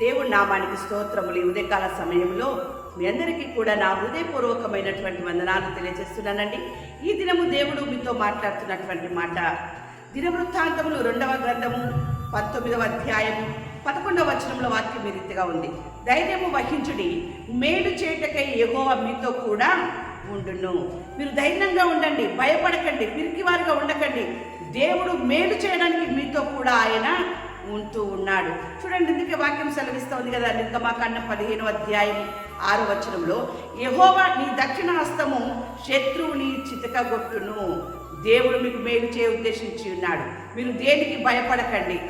దేవుడి నామానికి స్తోత్రములు. ఈ ఉదయకాల సమయంలో మీ అందరికీ కూడా నా హృదయపూర్వకమైనటువంటి వందనాలు తెలియజేస్తున్నానండి. ఈ దినము దేవుడు మీతో మాట్లాడుతున్నటువంటి మాట దినవృత్తాంతములు రెండవ గ్రంథము పంతొమ్మిదవ అధ్యాయము పదకొండవ వచనంలో వాక్యం ఈ రీతిగా ఉంది. ధైర్యము వహించుడి మేలు చేటకై ఎగోవ మీతో కూడా ఉండును. మీరు ధైర్యంగా ఉండండి భయపడకండి పిరికివారుగా ఉండకండి. దేవుడు మేలు చేయడానికి మీతో కూడా ఆయన ఉంటూ ఉన్నాడు. చూడండి ఇందుకే వాక్యం సెలవిస్తోంది కదా నిర్గమాకాండం పదిహేను అధ్యాయం ఆరు వచనంలో యహోవా నీ దక్షిణ హస్తము శత్రువుని చితకగొట్టును. దేవుడు మీకు మేలు చేయ ఉద్దేశించి ఉన్నాడు. మీరు దేనికి భయపడకండి.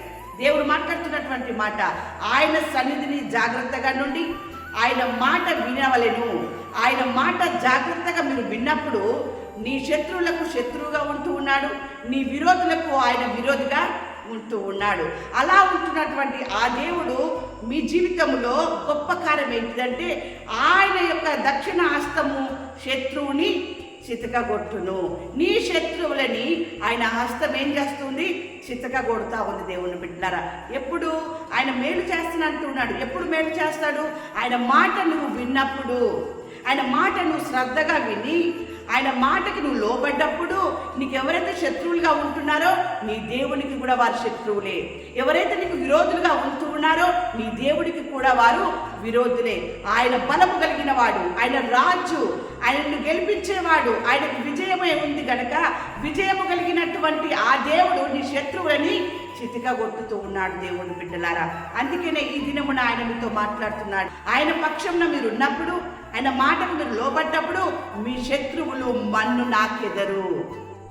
దేవుడు మాట్లాడుతున్నటువంటి మాట ఆయన సన్నిధిని జాగ్రత్తగా నుండి ఆయన మాట వినవలెను. ఆయన మాట జాగ్రత్తగా మీరు విన్నప్పుడు నీ శత్రువులకు శత్రువుగా ఉంటూ ఉన్నాడు. నీ విరోధులకు ఆయన విరోధిగా ఉంటూ ఉన్నాడు. అలా ఉంటున్నటువంటి ఆ దేవుడు మీ జీవితంలో గొప్ప కార్యం ఏంటిదంటే ఆయన యొక్క దక్షిణ హస్తము శత్రువుని చితకగొట్టును. నీ శత్రువులని ఆయన హస్తం ఏం చేస్తుంది? చితకగొడుతూ ఉంది దేవుని బిడ్డలారా. ఎప్పుడు ఆయన మేలు చేస్తానంటున్నాడు ఎప్పుడు మేలు చేస్తాడు? ఆయన మాట నువ్వు విన్నప్పుడు. ఆయన మాట నువ్వు శ్రద్ధగా విని ఆయన మాటకి నువ్వు లోబడ్డప్పుడు నీకు ఎవరైతే శత్రువులుగా ఉంటున్నారో నీ దేవునికి కూడా వారు శత్రువులే. ఎవరైతే నీకు విరోధులుగా ఉంటూ ఉన్నారో నీ దేవుడికి కూడా వారు విరోధులే. ఆయన బలము కలిగిన వాడు ఆయన రాజు ఆయనను గెలిపించేవాడు ఆయనకు విజయమే ఉంది కనుక విజయము కలిగినటువంటి ఆ దేవుడు నీ శత్రువులని చితిగా కొట్టుతూ ఉన్నాడు దేవుడు బిడ్డలారా. అందుకనే ఈ దినమున ఆయన మీతో మాట్లాడుతున్నాడు. ఆయన పక్షంలో మీరు ఉన్నప్పుడు ఆయన మాటకు మీరు లోబడ్డప్పుడు మీ శత్రువులు మన్ను నాకెదరు.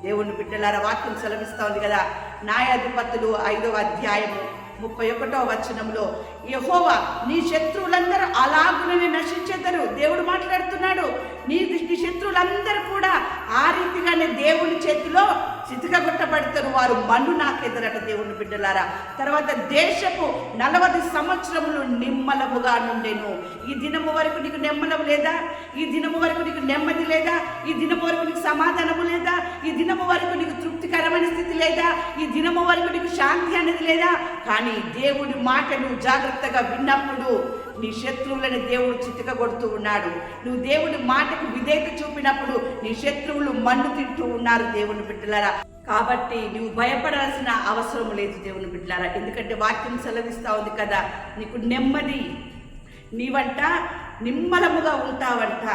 దేవుని బిడ్డలారా వాక్యం సెలవిస్తా ఉంది కదా. న్యాయాధిపతులు ఐదవ అధ్యాయము ముప్పై ఒకటో వచనంలో యహోవా నీ శత్రువులందరూ అలాగుననే నశించేద్దరు దేవుడు మాట్లాడుతున్నాడు నీ నీ శత్రువులందరూ కూడా ఆ రీతిగానే దేవుని చేతిలో చితకగొట్టబడతారు వారు. మన్ను నాకెదరట దేవుని బిడ్డలారా? తర్వాత దేశపు నలభై సంవత్సరములు నిమ్మలముగా నుండెను. ఈ దినము వరకు నీకు నెమ్మలం లేదా? ఈ దినము వరకు నీకు నెమ్మది లేదా? ఈ దినము వరకు నీకు సమాధానము లేదా? ఈ దినము వరకు నీకు తృప్తికరమైన స్థితి లేదా? ఈ దినము వరకు నీకు శాంతి అనేది లేదా? కానీ దేవుడి మాటను జాగ్రత్తగా విన్నప్పుడు నీ శత్రువులని దేవుడు చితక కొడుతూ ఉన్నాడు. నువ్వు దేవుడి మాటకు విధేయత చూపినప్పుడు నీ శత్రువులు మన్ను తింటూ ఉన్నారు దేవుని బిడ్డలారా. కాబట్టి నువ్వు భయపడాల్సిన అవసరం లేదు దేవుని బిడ్డలారా. ఎందుకంటే వాక్యం సెలవిస్తా ఉంది కదా నీకు నెమ్మది నీవంట నిమ్మలముగా ఉంటావంట.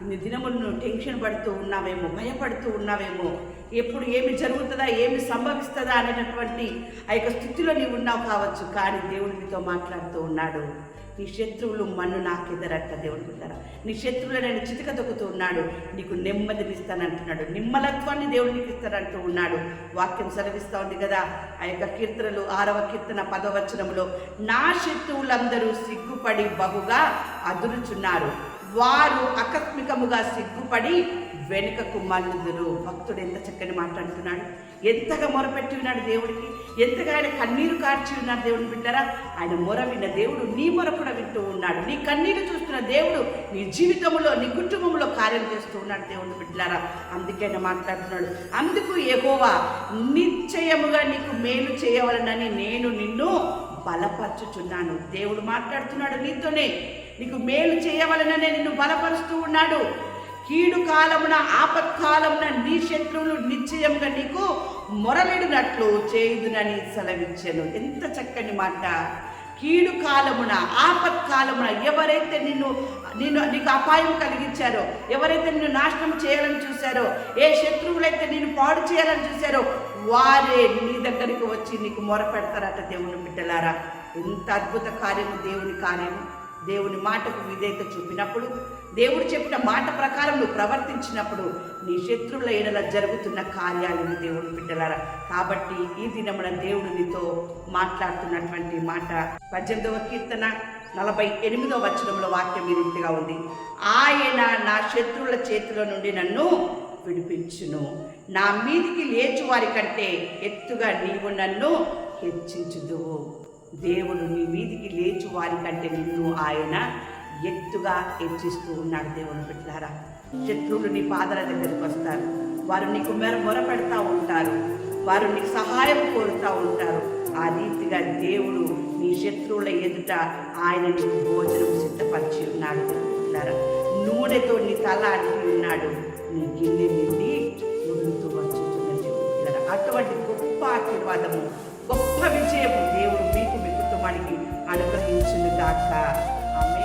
ఇన్ని దినములు నువ్వు టెన్షన్ పడుతూ ఉన్నావేమో భయపడుతూ ఉన్నావేమో ఎప్పుడు ఏమి జరుగుతుందా ఏమి సంభవిస్తుందా అనేటటువంటి ఆ యొక్క స్థితిలో నీవు ఉన్నావు కావచ్చు కానీ దేవుడు నీతో మాట్లాడుతూ ఉన్నాడు. నీ శత్రువులు మన్ను నాకెదరట దేవుడు బిడ్డరా. నీ శత్రువులు నేను చితిక తొక్కుతూ ఉన్నాడు. నీకు నెమ్మదినిస్తానంటున్నాడు నిమ్మలత్వాన్ని దేవుడు నీకు ఇస్తానంటూ ఉన్నాడు. వాక్యం సెలవిస్తూ ఉంది కదా? ఆ యొక్క కీర్తనలు ఆరవ కీర్తన పదవచనంలో నా శత్రువులందరూ సిగ్గుపడి బహుగా అదురుచున్నారు. వారు ఆకస్మికముగా సిగ్గుపడి వెనుకకు మల్లుదురు భక్తుడు ఎంత చక్కని మాట్లాడుతున్నాడు ఎంతగా మొరపెట్టి ఉన్నాడు దేవుడికి. ఎంతగా ఆయన కన్నీరు కార్చి ఉన్నాడు దేవుని బిడ్డరా. ఆయన మొర విన్న దేవుడు నీ మొర కూడా వింటూ ఉన్నాడు. నీ కన్నీరు చూస్తున్న దేవుడు నీ జీవితంలో నీ కుటుంబంలో కార్యం చేస్తూ ఉన్నాడు దేవుని బిడ్డలారా. అందుకే ఆయన మాట్లాడుతున్నాడు. అందుకు ఎగోవా నిశ్చయముగా నీకు మేలు చేయవలనని నేను నిన్ను బలపరచుచున్నాను. దేవుడు మాట్లాడుతున్నాడు నీతోనే. నీకు మేలు చేయవలననే నిన్ను బలపరుస్తూ ఉన్నాడు. కీడు కాలమున ఆపత్కాలమున నీ శత్రువులు నిశ్చయంగా నీకు మొరలిడినట్లు చేయుదునని సెలవించాను ఎంత చక్కని మాట. కీడు కాలమున ఆపత్కాలమున ఎవరైతే నిన్ను నిన్ను నీకు అపాయం కలిగించారో ఎవరైతే నిన్ను నాశనం చేయాలని చూశారో ఏ శత్రువులైతే నిన్ను పాడు చేయాలని చూశారో వారే నీ దగ్గరికి వచ్చి నీకు మొర పెడతారట దేవుని బిడ్డలారా. ఎంత అద్భుత కార్యము దేవుని కార్యము. దేవుని మాటకు విధేయత చూపినప్పుడు దేవుడు చెప్పిన మాట ప్రకారం నువ్వు ప్రవర్తించినప్పుడు నీ శత్రువుల ఏడల జరుగుతున్న కార్యాలను దేవుని బిడ్డలారా. కాబట్టి ఈ దినమున దేవుడు నీతో మాట్లాడుతున్నటువంటి మాట పద్దెనిమిదవ కీర్తన నలభై ఎనిమిదవ వచనంలో వాక్యం ఈ రీతిగా ఉంది. ఆయన నా శత్రువుల చేతిలో నుండి నన్ను విడిపించును. నా మీదికి లేచు వారి కంటే ఎత్తుగా నీవు నన్ను హెచ్చించుదువు. దేవుడు నీ మీదికి లేచు వారి కంటే నిన్ను ఆయన ఎత్తుగా హెచ్చిస్తూ ఉన్నాడు దేవుని పెట్టారా శత్రువులు నీ పాదల దగ్గరికి వస్తారు. వారు నీకు మెర మొరపెడతా ఉంటారు. వారు నీకు సహాయం కోరుతూ ఉంటారు. ఆ రీతిగా దేవుడు నీ శత్రువుల ఎదుట ఆయన నీకు భోజనం సిద్ధపరిచి ఉన్నాడు పిల్లరా. నీ తల అని ఉన్నాడు నీ గిన్నె నిండి ఉడుతూ వచ్చుతున్నది పిల్లరా. అటువంటి గొప్ప ఆశీర్వాదము గొప్ప విజయము దేవుడు మీకు మీ కుటుంబానికి అనుగ్రహించును గాక ఆమె